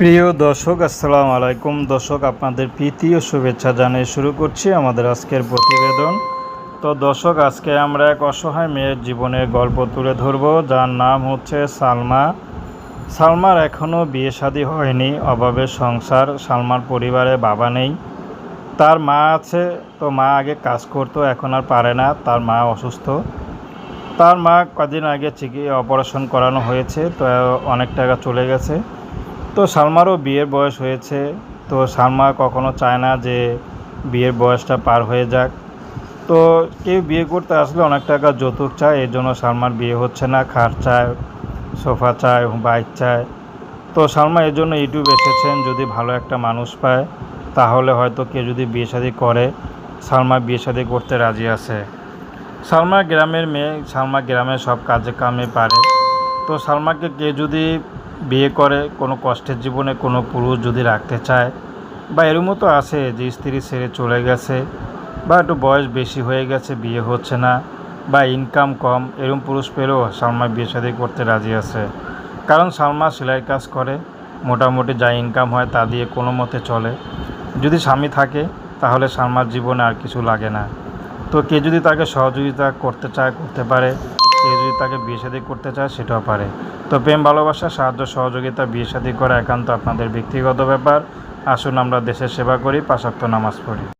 প্রিয় দর্শক, আসসালামু আলাইকুম। দর্শক, আপনাদের প্রীতি ও শুভেচ্ছা জানিয়ে শুরু করছি আমাদের আজকের প্রতিবেদন। তো দর্শক, আজকে আমরা এক অসহায় মেয়ের জীবনের গল্প তুলে ধরব, যার নাম হচ্ছে সালমা। সালমার এখনও বিয়ে শাদী হয়নি অভাবের সংসার, সালমার পরিবারে বাবা নেই। তার মা আছে, তো মা আগে কাজ করতো, এখন আর পারে না, তার মা অসুস্থ। তার মা কদিন আগে চিকি অপারেশন করানো হয়েছে, তো অনেক টাকা চলে গেছে। তো সালমারও বিয়ের বয়স হয়েছে, তো সালমা কখনো চায় না যে বিয়ের বয়সটা পার হয়ে যাক। তো কেউ বিয়ে করতে আসলে অনেক টাকা যৌতুক চায়, এর জন্য সালমার বিয়ে হচ্ছে না, খাট চায়, সোফা চায়, বাইক চায়। তো সালমা এর জন্য ইউটিউব এসেছেন, যদি ভালো একটা মানুষ পায়, তাহলে হয়তো কেউ যদি বিয়ে শাদী করে, সালমা বিয়ে শাদী করতে রাজি আছে। সালমা গ্রামের মেয়ে, সালমা গ্রামের সব কাজে কামে পারে। তো সালমাকে কে যদি বিয়ে করে, কোনো কষ্টের জীবনে কোনো পুরুষ যদি রাখতে চায়, বা এরমও তো আছে যে স্ত্রী ছেড়ে চলে গেছে, বা একটু বয়স বেশি হয়ে গেছে, বিয়ে হচ্ছে না, বা ইনকাম কম এরম পুরুষ পেলেও সালমা বিয়ে শাদী করতে রাজি আছে। কারণ সালমা সেলাই কাজ করে, মোটামুটি যা ইনকাম হয় তা দিয়ে কোনো মতে চলে। যদি স্বামী থাকে, তাহলে সালমার জীবনে আর কিছু লাগে না। তো কে যদি তাকে সহযোগিতা করতে চায়, করতে পারে কেউ যদি তাকে বিয়ে শাদী করতে চায়, সেটাও পারে। তো প্রেম, ভালোবাসা, সাহায্য, সহযোগিতা, বিয়ে শাদী করা একান্ত আপনাদের ব্যক্তিগত ব্যাপার। আসুন আমরা দেশের সেবা করি, পাশাক্ত নামাজ পড়ি।